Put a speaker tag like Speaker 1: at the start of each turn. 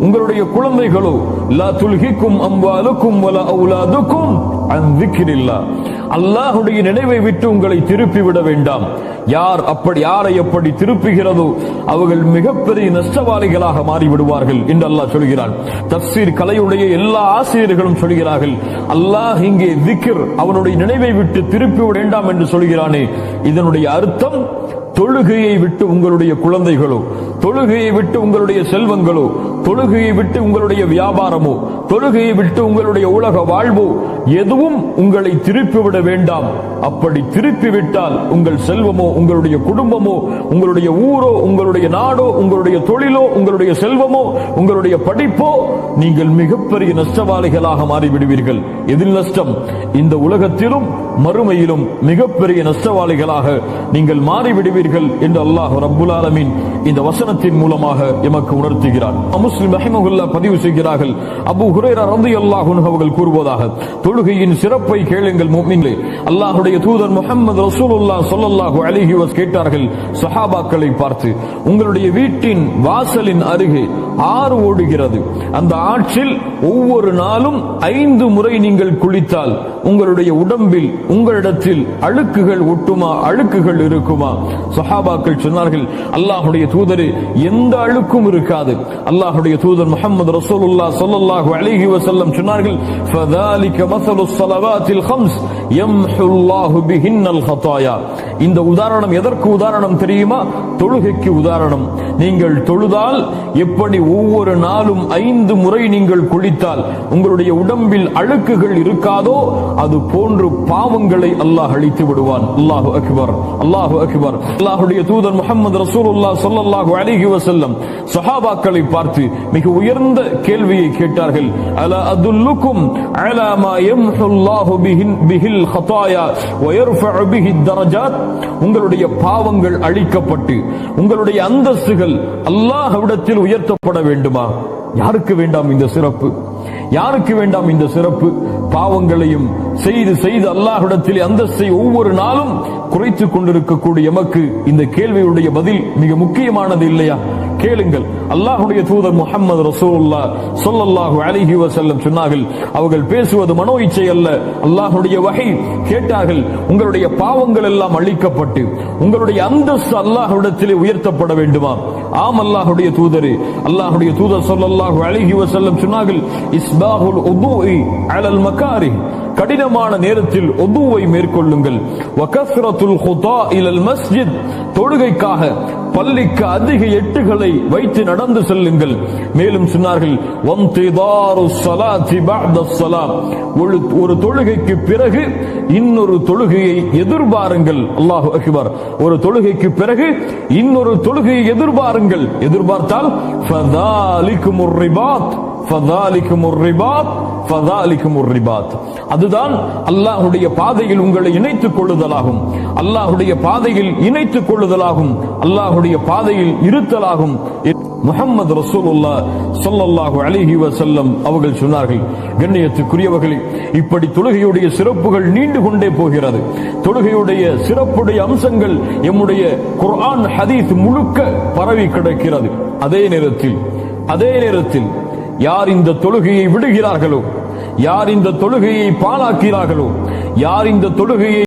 Speaker 1: உங்களுடைய குழந்தைகளோ லா துல்ஹிக்கும் அம்வாலுக்கும் வல அவுலாதுக்கும் அன் அல்லாஹுடைய நினைவை விட்டு உங்களை திருப்பி விட வேண்டாம். யார் அப்படி யாரை எப்படி திருப்புகிறதோ அவர்கள் மிகப்பெரிய நஷ்டவாளிகளாக மாறிவிடுவார்கள் என்று அல்லாஹ் சொல்கிறான். தப்சீர் கலையுடைய எல்லா ஆசிரியர்களும் சொல்கிறார்கள் அல்லாஹ் இங்கே திக்ர் அவனுடைய நினைவை விட்டு திருப்பி விட வேண்டாம் என்று சொல்கிறானே. இதனுடைய அர்த்தம் தொழுகையை விட்டு உங்களுடைய குழந்தைகளோ தொழுகையை விட்டு உங்களுடைய செல்வங்களோ தொழுகையை விட்டு உங்களுடைய வியாபாரமோ தொழுகையை விட்டு உங்களுடைய உலக வாழ்வோ எதுவும் உங்களை திருப்பிவிட வேண்டாம். அப்படி திருப்பிவிட்டால் உங்கள் செல்வமோ உங்களுடைய குடும்பமோ உங்களுடைய ஊரோ உங்களுடைய நாடோ உங்களுடைய தொழிலோ உங்களுடைய செல்வமோ உங்களுடைய படிப்போ நீங்கள் மிகப்பெரிய நஷ்டவாளிகளாக மாறிவிடுவீர்கள். எதில் நஷ்டம்? இந்த உலகத்திலும் மறுமையிலும் மிகப்பெரிய நஷ்டவாளிகளாக நீங்கள் மாறிவிடுவீர்கள் என்று அல்லாஹ் ரபுல் ஆலமீன் இந்த வசனத்தின் மூலமாக எமக்கு உணர்த்துகிறார். முஸ்லிம் ரஹிமகுல்லா பதிவு செய்கிறார்கள். அபு ஹுரேரா ரலியல்லாஹு அன்ஹு அவர்கள் கூறுவதாக தொழுகையின் சிறப்பை கேளுங்கள் முஃமின்களே அல்லாஹுடைய தூதர் முகமது ரசூலுல்லா சொல்லல்லாஹு அலிஹி வஸ் கேட்டார்கள் சஹாபாக்களை பார்த்து உங்களுடைய வீட்டின் வாசலின் அருகே ஆறு ஓடுகிறது. அந்த ஆற்றில் ஒவ்வொரு நாளும் ஐந்து முறை நீங்கள் குளித்தால் உங்களுடைய உடம்பில் உங்களிடத்தில் அழுக்குகள் ஒட்டுமா அழுக்குகள் இருக்குமா? சஹாபாக்கள் சொன்னார்கள் அல்லாஹுடைய தூதரே எந்த அழுக்கும் இருக்காது. அல்லாஹுடைய தூதர் முஹம்மது ரசூலுல்லாஹ் ஸல்லல்லாஹு அலைஹி வஸல்லம் சொன்னார்கள் ஃபதாலிக மஸலு ஸலவாத்தில் ஹம்ஸ் யம்ஹுல்லாஹு பிஹின்னல் ஹதாயா இந்த உதாரணம் எதற்கு உதாரணம் தெரியுமா? தொழுகைக்கு உதாரணம். நீங்கள் தொழுதால் எப்படி ஒவ்வொரு நாளும் ஐந்து முறை நீங்கள் குளித்தால் உங்களுடைய உடம்பில் அழுக்குகள் இருக்காதோ அது போன்று பாவங்களை அல்லாஹ் அழித்து விடுவான். அல்லாஹு அக்பர். அல்லாஹு அக்பர். அல்லாஹுடைய தூதர் முகமது ரசூலுல்லாஹ் ஸல்லல்லாஹு அலைஹி வஸல்லம் சஹாபாக்களை பார்த்து மிக உயர்ந்த கேள்வியை கேட்டார்கள். அலா அதுல்லுக்கும் அலா மா யம்ஹுல்லாஹு பிஹின் பிஹில் ஹதாயா வயர்ஃபஉ பிஹி தரஜாத்? உங்களுடைய பாவங்கள் அழிக்கப்பட்டு உங்களுடைய அந்தஸ்துகள் அல்லாஹ்விடத்தில் உயர்த்தப்பட வேண்டுமா? யாருக்கு வேண்டாம் இந்த சிறப்பு? யாருக்கு வேண்டாம் இந்த சிறப்பு? பாவங்களையும் செய்து செய்து அல்லாஹிடத்தில் அந்தஸ்தை ஒவ்வொரு நாளும் குறைத்துக் கொண்டிருக்கக்கூடிய எமக்கு இந்த கேள்வியுடைய பதில் மிக முக்கியமானது இல்லையா? கேளுங்கள். அல்லாஹுடைய தூதர் முகமது ரசூல்லா சொல்லல்லாஹு அலிஹி வசல்லம் சொன்னார்கள் அவர்கள் பேசுவது மனோ இச்சை அல்ல. அல்லாஹுடைய வகை கேட்டார்கள் உங்களுடைய பாவங்கள் எல்லாம் அழிக்கப்பட்டு உங்களுடைய அந்தஸ்து அல்லாஹுடத்திலே உயர்த்தப்பட வேண்டுமா? ஆம் அல்லாஹுடைய தூதரே. அல்லாஹுடைய தூதர் சொல்லல்லாஹு அலிஹி வசல்லம் சொன்னார்கள் இஸ்பாஹுல் உதுஇ அலல் மகாரி. கடினமான நேரத்தில் ஒதுவை மேற்கொள்ளுங்கள். வகஸ்ரத்துல் ஹுதா இலல் மஸ்ஜித். தொழுகைக்காக பள்ளிக்கு அதிக எட்டுகளை வைத்து நடந்து செல்லுங்கள். மேலும் சொன்னார்கள் ஒரு ஒரு தொழுகைக்கு பிறகு இன்னொரு தொழுகையை எதிர்பாருங்கள். அல்லாஹு அக்பர். ஒரு தொழுகைக்கு பிறகு இன்னொரு தொழுகையை எதிர்பாருங்கள். எதிர்பார்த்தால் ஃபதாலிகுமுர் ரிபாத் ஃபதாலிகுமுர் ரிபாத் ரிபாத் அதுதான் அல்லாஹுடைய பாதையில் உங்களை இணைத்துக் கொள்ளுதலாகும். அல்லாஹுடைய பாதையில் இணைத்துக் கொள்ளுதலாகும். அல்லாஹுடைய பாதையில் இருத்தலாகும். முஹம்மது ரசூலுல்லா சொல்லல்லாஹு அலிஹி வசல்லம் அவர்கள் சொன்னார்கள் கண்ணியத்துக்குரியவர்களே இப்படி தொழுகையுடைய சிறப்புகள் நீண்டு கொண்டே போகிறது. தொழுகையுடைய சிறப்புடைய அம்சங்கள் எம்முடைய குர்ஆன் ஹதீஸ் முழுக்க பரவி கிடக்கிறது. அதே நேரத்தில் அதே நேரத்தில் யார் இந்த தொழுகையை விடுகிறார்களோ? யார் இந்த தொழுகையை பாழாக்கிறார்களோ? யார் இந்த தொழுகையை